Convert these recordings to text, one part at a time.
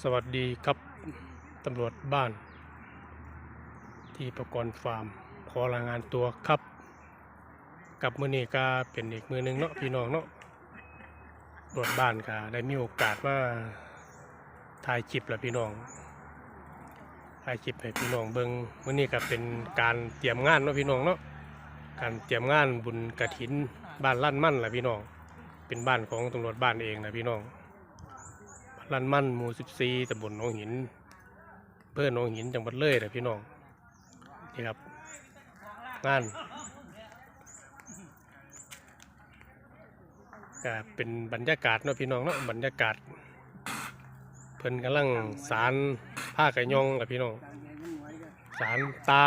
สวัสดีครับตำรวจบ้าน ที่ประกรณ์ฟาร์ม ขอรายงานตัวครับ กับมือนี้ก็เป็นอีกมือหนึงเนาะพี่น้องเนาะตำรวจบ้านก็ได้มีโอกาสมาถ่ายคลิปแล้วพี่น้องถ่ายคลิปให้พี่น้องเบิงมือนี้ก็เป็นการเตรียมงานเนาะพี่น้องเนาะการเตรียมงานบุญกระถินบ้านลั่นมั่นแหละพี่น้อง เป็นบ้านของตำรวจบ้านเองนะพี่น้อง ลันมั่นหมู่14ตำบลหนองหินเพื่อหนองหินจังหวัดเลยนะพี่น้องนี่ครับงานก็เป็นบรรยากาศเนาะพี่น้องเนาะบรรยากาศ เพิ่นกำลังสารผ้าไกระยองกับพี่น้องสารตา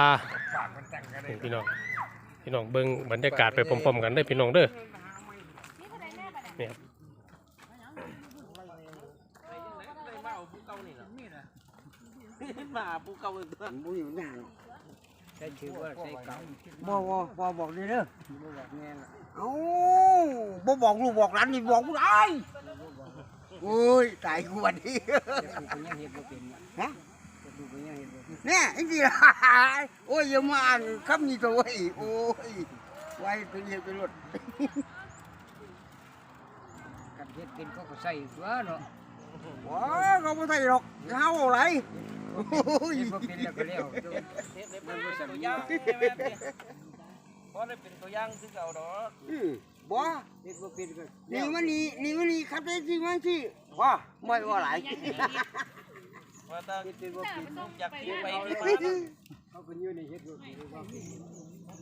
นี่พี่น้องพี่น้องเบิ่งบรรยากาศไปพร้อมๆกันได้พี่น้องเด้อเนี่ย งใช้ชื่อว่าใช้เก่าบ่บ่บ่บอกเลยเด้อเอ้าบ่บอกลูกบอกหลานนี่บอกกูได้โอ้ยตายกูวันนี้ปูยังเห็นบ่เป็นฮะปูก็ ยังเห็นบ่เป็นเนี่ยจริงๆล่ะโอ้ยอย่ามาอ่านคำนี้ตัวไว้ยโอ้ยไว้ตัวเดียวไปรถกันเฮ็ดเป็นเขาก็ใส่ตัวเนาะว้าเขาไม่ใช่หรอกเฮาอะไรโอ้ยเฮ็ดบ่เป็นแล้วก็แล้วเฮ็ดได้เป็นตัวอย่างพอได้เป็นตัวอย่างคือเก่าดอกอืมบ่เฮ็ดบ่เป็นก็นี่มันนี่นี่มันนี่ครับได้จริงมั้งสิว้าไม่ว่าหลายว่าถ้าเฮ็ดเป็นบ่เป็นอยากที่ไปที่มาเขาก็อยู่ในเฮ็ดบ่เป็น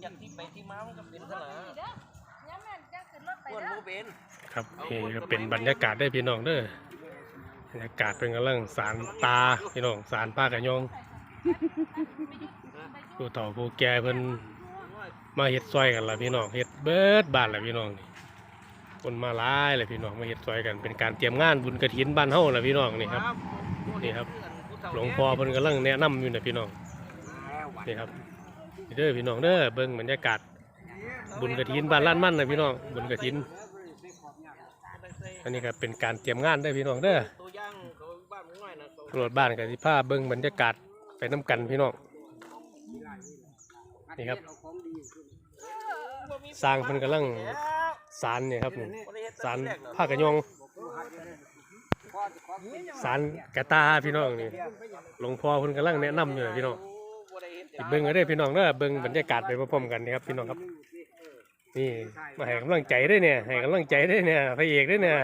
อยากที่ไปที่มามันก็เป็นซะนะควรบ่เป็นครับนี่ก็เป็นบรรยากาศได้อพี่น้องเด้อ บรรยากาศเป็นกำลังสารตาพี่น้องสารผ้ากระยองผู้เฒ่าผู้แก่เพิ่นมาเฮ็ดซอยกันล่ะพี่น้องเฮ็ดเบิดบ้านล่ะพี่น้องนี่คนมาหลายเลยพี่น้องมาเฮ็ดซอยกันเป็นการเตรียมงานบุญกฐินบ้านเฮาล่ะพี่น้องนี่ครับนี่ครับ หลวงพ่อเพิ่นกำลังแนะนำอยู่นะพี่น้องนี่ครับนี่เด้อพี่น้องเด้อเบิ่งบรรยากาศบุญกฐินบ้านล้านมั่นนะพี่น้องบุญกฐินอันนี้ก็เป็นการเตรียมงานได้อพี่น้องเด้อ ตรวจบ้านกับสิพาเบิ่งบรรยากาศไปน้ำกันพี่น้องนี่ครับสร้างเพิ่นกำลังสารเนี่ยครับสารผ้ากระยองสารกระตาพี่น้องนี่หลวงพ่อเพิ่นกำลังแนะนำอยู่นะพี่น้องเบิ่งก็ได้พี่น้องเด้อเบิ่งบรรยากาศไปพร้อมๆกันนี่ครับพี่น้องครับนี่มาให้กำลังใจได้เนี่ยให้กำลังใจได้เนี่ยพระเอกได้เนี่ย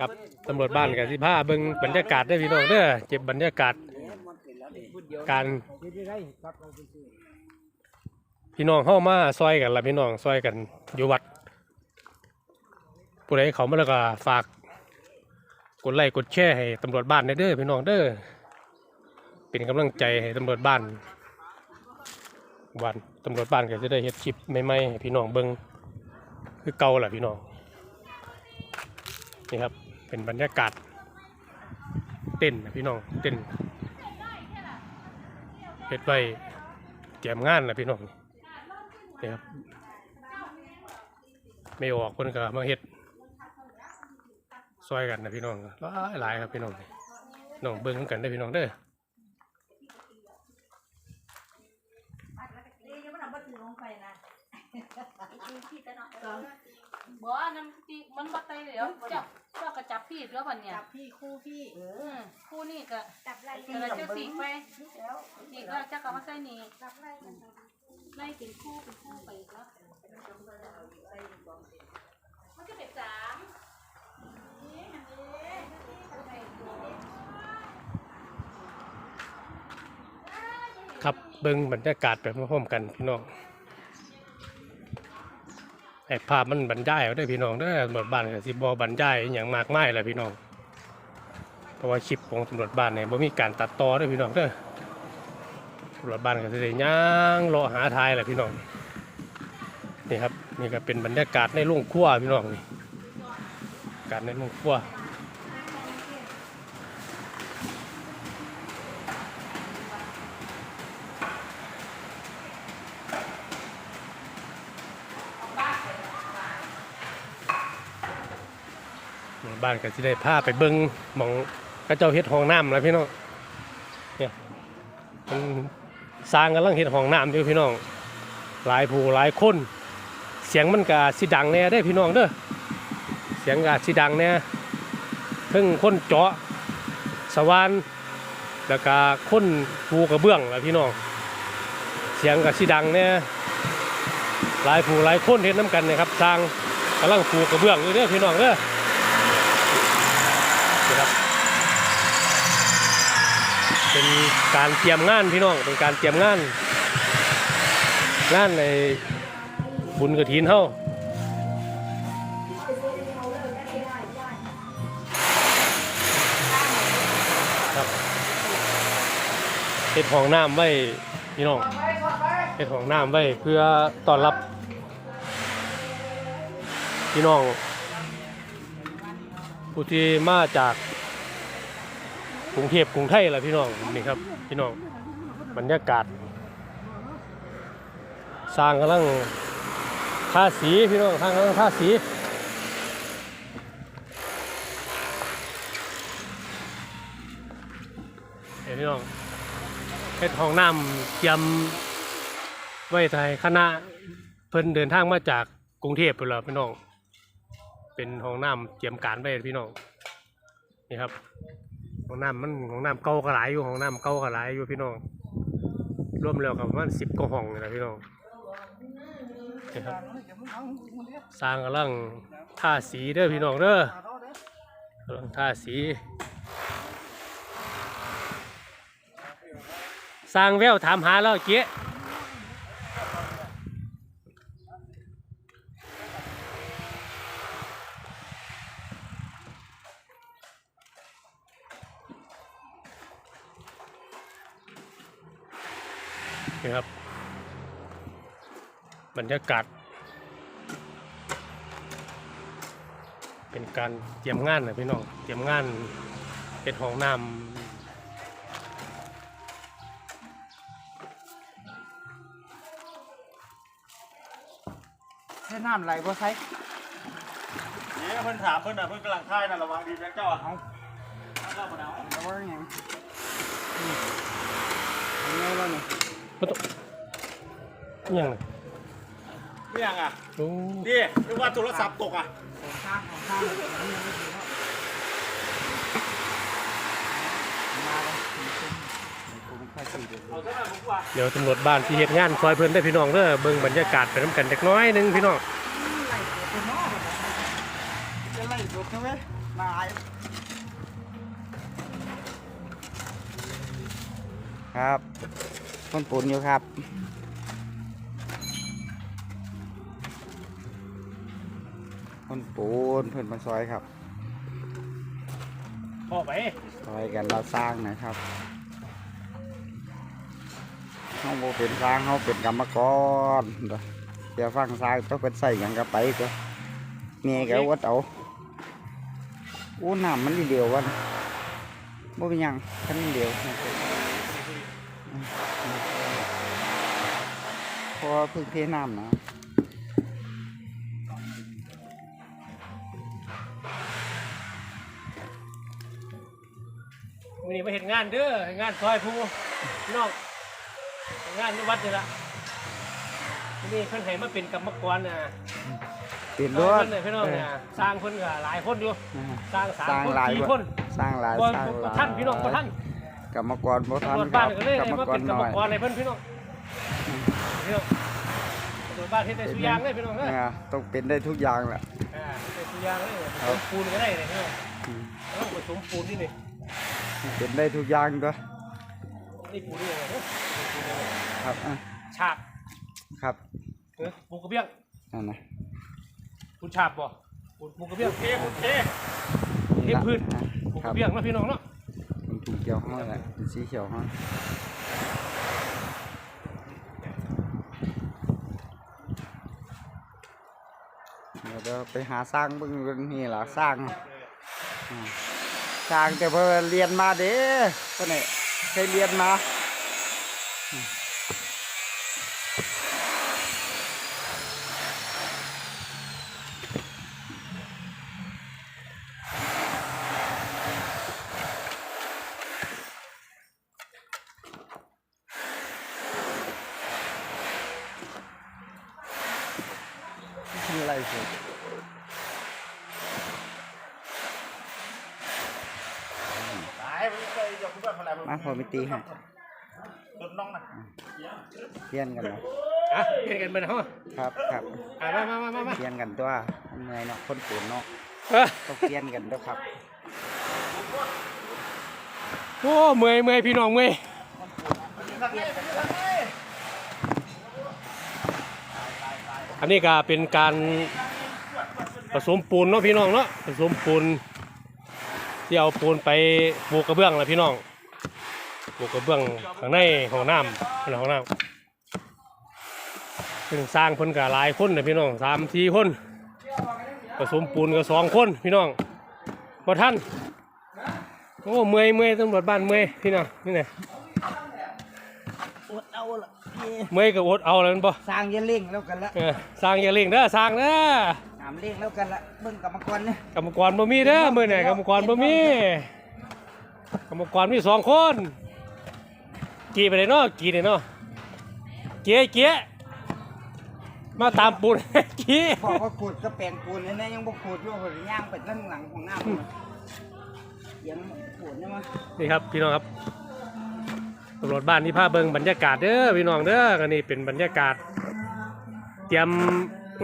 ครับตำรวจบ้านกับสิพาเบิ่งบรรยากาศได้พี่น้องเด้อเก็บบรรยากาศการพี่น้องเข้ามาซอยกันละพี่น้องซอยกันอยู่วัดผู้ใดเขามาแล้วก็ฝากกดไลค์กดแชร์ให้ตำรวจบ้านเด้อพี่น้องเด้อเป็นกำลังใจให้ตำรวจบ้านวันตำรวจบ้านก็จะได้เฮ็ดคลิปใหม่ๆให้พี่น้องเบิ่งคือเก่าแหละพี่น้อง นี่ครับ เป็นบรรยากาศ เต้นนะพี่น้อง เต้นเฮ็ดไว้เตรียมงานนะพี่น้องนี่ครับ ไม่ออกคนก็มาเฮ็ดซอยกันนะพี่น้องหลายหลายครับพี่น้องน้องเบิ้งนำกันได้อพี่น้องเด้อ บ่น้ำตีมันบ่ไตเดี๋ยวจับเจ้าก็จับพี่แล้วบัดเนี่ยจับพี่คู่พี่อืมคู่นี่ก็จับไรเดี๋ยวเราจะสีกไปแล้วสีกแล้วเจ้าก็มาใส่นี่จับไรกันไล่เป็นคู่เป็นคู่ไปอีกแล้วมันจะเป็นสามครับเบิ้งบรรยากาศไปพร้อมๆกันพี่น้อง ไอ้ภาพมันบรรยายเอาได้พี่น้องได้ตำรวจบ้านก็สิบ่บรรยายอหย่างมากมายเลยพี่น้อง เพราะว่าคลิปของตำรวจบ้านเนี่ยบ่มีการตัดต่อได้พี่น้องเด้อตำรวจบ้านก็สิได้ย่างรอหาทายแหละพี่น้องนี่ครับนี่ก็เป็นบรรยากาศในโรงครัวพี่น้องนี่การในโรงครัว บ้านก็สิได้พาไปเบิ่งหมองกระเจ้าเฮ็ดห้องน้ำแล้วพี่น้องเนี่ยมันสร้างกำลังเฮ็ดห้องน้ำอยู่พี่น้อง หลายผู้หลายคน เสียงมันก็สิดังแน่ได้พี่น้องเด้อเสียงก็สิดังแน่เพิ่งคนเจาะสวานแล้วก็คนปูกระเบื้องแล้วพี่น้องเสียงก็สิดังแน่หลายผู้หลายคนเฮ็ดน้ำกันนะครับสร้างกำลังปูกระเบื้องอยู่เด้อพี่น้องเด้อนี่ครับ เป็นการเตรียมงานพี่น้องเป็นการเตรียมงาน งานในบุญกระถินเฮาครับเฮ็ดห้องน้ำไว้พี่น้องเฮ็ดห้องน้ำไว้เพื่อต้อนรับ พี่น้องผู้ที่มาจาก รุงเทพกรุงไทยล่ะพี่น้องนี่ครับพี่น้องบรรยากาศ สร้างกำลังทาสีพี่น้องสร้างกำลังทาสีเห็นพี่น้องเฮ็ดห้องน้ำเตรียมไว้ไทยคณะเพิ่นเดินทางมาจากกรุงเทพเพิ่นล่ะพี่น้อง เป็นห้องน้ำเตรียมการไว้พี่น้องนี่ครับ ของน้ำมันของน้ำเก่าก็หลายอยู่ของน้ำเก่าก็หลายอยู่พี่น้องรวมแล้วกับมาณสิบกว่าห้องนะพี่น้องนี่ครับสร้างกำลังท่าสีเด้อพี่น้องเด้อกำลังท่าสี สร้างแววถามหาแล้วเจ๊ นี่ครับ บรรยากาศ เป็นการเตรียมงานนะพี่น้อง เตรียมงานเป็นห้องน้ำแค่น้ำไหลบ่ใส่เนี่ยเพิ่นถามเพิ่นน่ะเพิ่นกำลังค่ายน่ะระวังดีนะเจ้าอะเอาเล่ามาเอาแล้วว่าไงนี่เอาไงแล้วนี่ บ่ต้องอิหยังน่ะไม่ยังอะโอ้ดิเรียกว่าโทรศัพท์ตกอะของข้างของข้างอันนี้ไม่ดีแล้วมาเลยกูไม่ค่อยตีเลยเอาเท่าไหร่ผมว่าเดี๋ยวตำรวจบ้านที่เฮ็ดงานซอยเพิ่นได้อพี่น้องเด้อเบิ่งบรรยากาศไปน้ำกันเล็กน้อยหนึงพี่น้องจะไล่สุดใช่ไหมมาไอ้ครับ คนปุ่นอยู่ครับคนปูนเพื่อนมาซอยครับพ่อไปซอยกันเราสร้างนะครับเขาโมเป็นสร้างเขาเป็นกรรมกรเด้อเดี๋ยวฟังสร้างต้องเป็นใส่หยังกะไปก็เมียก็วัดเอาโอ้น้ำมันนิดเดียววันบ่เป็นหยังแค่นิดเดียวเพราะว่าเพิ่งเทน้ำนะวันนี้มาเห็นงานเด้อเฮ็ดงานซอยผู้พี่น้องเฮ็ดงานที่วัดนี่ละวันนี้เพิ่นให้มาเป็นกรรมกรน่ะเปลี่ยนซรอยถเพิ่นน่ะพี่น้องน่ะสร้างเพิ่นก็หลายคนอยู่อ่าสร้างสามสร้างคนหลายสี่บ่คนสร้างหลายบ่สร้างหบ่ลายท่านพี่น้องบ่ท่านกรรมกรบ่ทันตำรวจคบ้ารันบก็เลยกรรให้มมากรเป็นกรรน้มอยกรให้เพิ่นพี่น้อง พี่น้องตำรวจบ้านเฮ็ดได้ทุกอย่างเลยพี่น้องเด้ออ่าต้องเป็นได้ทุกอย่างแหละ อ่าเฮ็ดได้ทุกอย่างเลยผสมปูนก็ได้เลยพี่น้องแล้วผสมปูนนี่นี่เป็นได้ทุกอย่างก็นี่ปูนนี่อะไรเนอะครับอะฉาบครับเออปูกระเบี้ยงนั่นนะปูนฉาบบ่ปูนปูกระเบี้ยงเทคุณเท เทพื้นอะปูคกรัระบเบี้ยงเนาะพี่น้องเนาะเป็นถุงเขียวห้อยแหละเป็นสีเขียวห้อย ดี๋ยวไปหาสร้างบึ้งนี่ล่ะสร้างสร้างแต่เพิ่นเรียนมาเด้เพิ่นนี่เคยเรียนมา ไหน มาพอไปตีให้รถน้องนะเปลี่ยนกันเนาะอะเปลี่ยนกันไปนะฮะครับครับอะมามามามามาเปลี่ยนกันตัวมันเหนื่อยเนาะคนปูนเนาะเอ้อต้องเปลี่ยนกันด้วยครับโอ้เมื่อยเมื่อยพี่น้องเมื่อยอันนี้ก็เป็นการผสมปูนเนาะพี่น้องเนาะผสมปูน ที่เอาปูนไปปลูกกระเบื้องแหละพี่น้องปลูกกระเบื้องข้างในห้องน้ำเป็นห้องน้ำซึ่งสร้างเพิ่นก็หลายคนนะพี่น้องสามสี่คนผสมปูนก็สองคนพี่น้องพอท่านโอ้เมื่อยเมื่อยตำรวจบ้านเมื่อยพี่น้องนี่ไงอดเอาละพี่เมื่อยก็อดเอาแล้วแมันบ่สร้างอยันเล่งแล้วกันละเออสร้างอย่าเล่งเด้อสร้างเด้อ น้ำเล่งแล้วกันละเบิ่งกรรมกรเนี่ยกรรมกรบ่มีเด้อมื้อนี้กรรมกรบ่มีกรรมกรมีสองคน กี่ไปเลยเนาะกี่เลยเนาะเกี้ยเกี้ยมาตามปูนกี่พอว่าขูดก็แปลงปูนเลยนะยังบ่ขูดอยู่หัวย่างไปด้านหลังของน้ำมันยังขูดเนี่ยมั้งนี่ครับพี่น้องครับตำรวจบ้านนี่พาเบิ่งบรรยากาศเด้อพี่น้องเด้ออันนี้เป็นบรรยากาศ เตรียม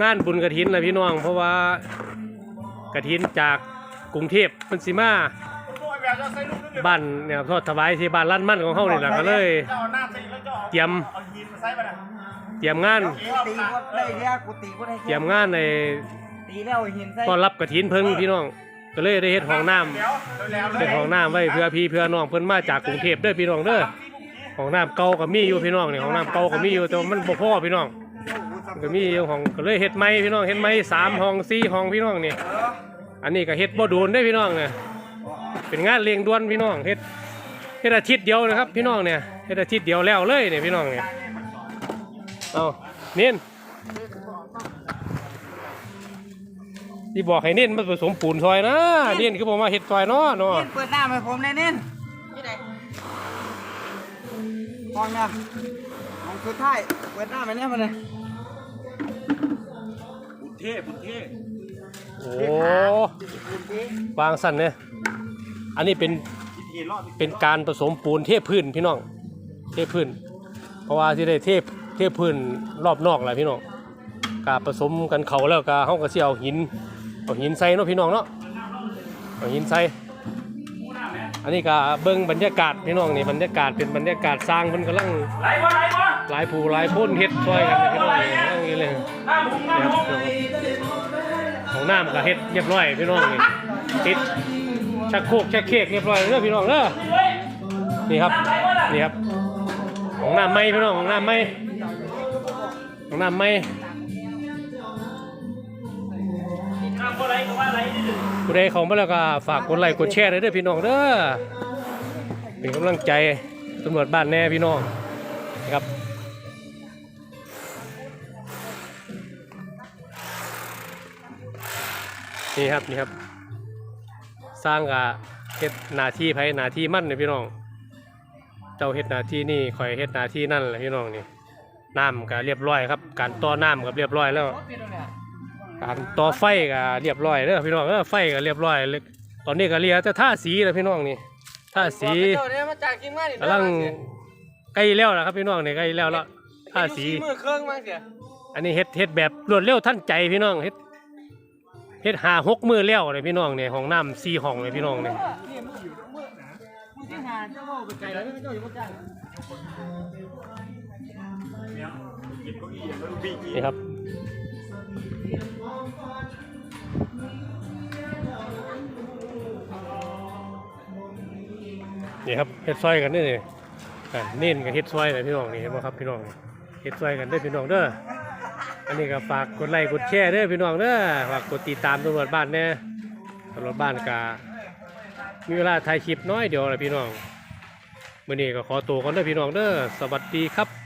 งานบุญกระถินนะพี่น้อง เพราะว่ากระถินจากกรุงเทพมันสิมาบ้านเนี่ยทอดถวายที่บ้านลั่นมั่นของเขานี่แหละก็เลยเจ้าหน้าตีแล้วเจ้าเตรียมเตรียมงานตีก็ได้แล้วกูตีก็ได้เตรียมงานในตีแล้วหินใส่ต้อนรับกระถินเพิ่งพี่น้องก็เลยได้เฮ็ดห้องน้ำเฮ็ดห้องน้ำไว้เพื่อพี่เพื่อน้องเพิ่นมาจากกรุงเทพเด้อพี่น้องเด้อห้องน้ำเก่าก็มีอยู่พี่น้องนี่ห้องน้ำเก่าก็มีอยู่แต่มันบ่พอพี่น้อง ก็มีอยู่ห้องก็เลยเฮ็ดใหม่พี่น้องเฮ็ดใหม่สามห้องสี่ห้องพี่น้องนี่อันนี้ก็เฮ็ดบ่โดนได้พี่น้องเนี่ยเป็นงานเร่งด่วนพี่น้องเฮ็ดเฮ็ดอาทิตย์เดียวนะครับ พี่น้องเนี่ยเฮ็ดอาทิตย์เดียวแล้วเลยเนี่ยพี่น้องเนี่ยเอาเน้นที่บอกให้เน้นมาผสมปูนซอยนะเน้นคือบอกมาเฮ็ดซอยเนาะเนาะเน้นเปิดหน้าให้ผมเลยเน้นห้องเนี่ยห้องสุดท้ายเปิดหน้าไปเนี่ยมันเลยบุญ เทพบุญเทพโอ้วางสั่นเนี่ยอันนี้เป็นพิธีรอดเป็นการผสมปูนเทพื้นพี่น้อง เทพื้น เพราะว่าที่ได้เทเทพื้นรอบนอกแหละพี่น้องกาผสมกันเขาแล้วก็เฮาก็สิเอาหินเอาหินใส่เนาะพี่น้องเนาะเอาหินใส่อันนี้ก็เบิ่งบรรยากาศพี่น้องนี่บรรยากาศเป็นบรรยากาศสร้างเพิ่นกำลังไหลวะไหลวะหลายผู้หลายพ้นเฮ็ดช่วยกันนะพี่น้องนี่นั่ง อยู่เลยหน้ามุมหน้ามุมของน้ำก็เฮ็ดเรียบร้อยพี่น้องนี่ติดชักโครกชักเคกเรียบร้อยเด้อพี่น้องเด้อนี่ครับนี่ครับ ของหน้ำไหมพี่น้องของหน้ำไหมของน้ำไหมน้ำอะไรก็ว่าไรนี่ผู้ใดเข้ามาแล้วก็ฝากกดไลค์กดแชร์ด้วยเด้อพี่น้องเด้อเป็นกำลังใจตำรวจบ้านแน่พี่น้องนะครับ นี่ครับนี่ครับ สร้างกับเฮ็ดหน้าที่ไผหน้าที่มั่นเนี่ยพี่น้อง เจ้าเฮ็ดหน้าที่นี่ข่อยเฮ็ดหน้าที่นั่นแหละพี่น้องนี่น้ำก็เรียบร้อยครับ การต่อน้ำก็เรียบร้อยแล้ว การต่อไฟก็เรียบร้อยเด้อพี่น้องเออไฟก็เรียบร้อยเลยตอนนี้ก็เรียกแต่ท่าสีแล้วพี่น้องนี่ท่าสีเจ้าเนี่ยมาจากกินมานี่กำลังใกล้แล้วนะครับพี่น้องนี่ใกล้แล้วแล้วท่าสีมือเครื่องมาเสียอันนี้เฮ็ดเฮ็ดแบบรวดเร็วทันใจพี่น้องเฮ็ด เฮ็ดหาหกมือแล้วเลยพี่น้องเนี่ยห้องน้ำสี่ห้องเลยพี่น้องเนี่ยนี่ครับนี่ครับเฮ็ดซอยกันนี่นี่เน้นกับเฮ็ดซอยเลยพี่น้องนี่เห็นไหมครับพี่น้องเฮ็ดซอยกันเด้พี่น้องเด้อ อันนี้ก็ฝากกดไลค์กดแชร์เด้อพี่น้องเด้อฝากกดติดตามตำรวจบ้านแน่ตำรวจบ้านกามีเวลาถ่ายคลิปน้อยเดียวแหละพี่น้องมื่อนี้ก็ขอตัวก่อนเด้อพี่น้องเด้อสวัสดีครับ